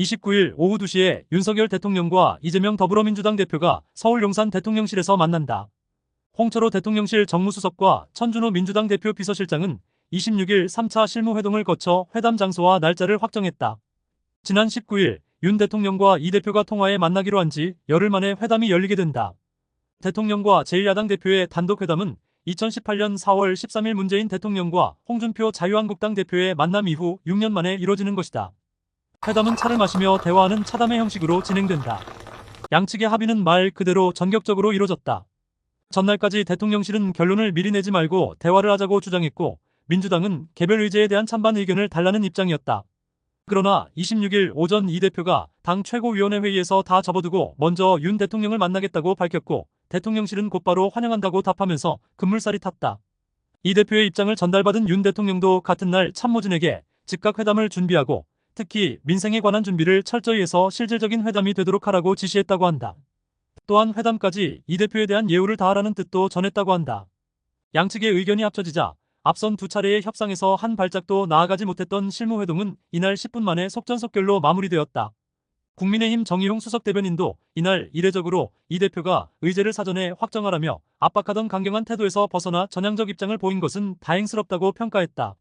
29일 오후 2시에 윤석열 대통령과 이재명 더불어민주당 대표가 서울 용산 대통령실에서 만난다. 홍철호 대통령실 정무수석과 천준호 민주당 대표 비서실장은 26일 3차 실무회동을 거쳐 회담 장소와 날짜를 확정했다. 지난 19일 윤 대통령과 이 대표가 통화에 만나기로 한 지 열흘 만에 회담이 열리게 된다. 대통령과 제1야당 대표의 단독 회담은 2018년 4월 13일 문재인 대통령과 홍준표 자유한국당 대표의 만남 이후 6년 만에 이뤄지는 것이다. 회담은 차를 마시며 대화하는 차담회 형식으로 진행된다. 양측의 합의는 말 그대로 전격적으로 이뤄졌다. 전날까지 대통령실은 결론을 미리 내지 말고 대화를 하자고 주장했고 민주당은 개별 의제에 대한 찬반 의견을 달라는 입장이었다. 그러나 26일 오전 이 대표가 당 최고위원회 회의에서 다 접어두고 먼저 윤 대통령을 만나겠다고 밝혔고 대통령실은 곧바로 환영한다고 답하면서 급물살이 탔다. 이 대표의 입장을 전달받은 윤 대통령도 같은 날 참모진에게 즉각 회담을 준비하고 특히 민생에 관한 준비를 철저히 해서 실질적인 회담이 되도록 하라고 지시했다고 한다. 또한 회담까지 이 대표에 대한 예우를 다하라는 뜻도 전했다고 한다. 양측의 의견이 합쳐지자 앞선 두 차례의 협상에서 한 발짝도 나아가지 못했던 실무회동은 이날 10분 만에 속전속결로 마무리되었다. 국민의힘 정의용 수석 대변인도 이날 이례적으로 이 대표가 의제를 사전에 확정하라며 압박하던 강경한 태도에서 벗어나 전향적 입장을 보인 것은 다행스럽다고 평가했다.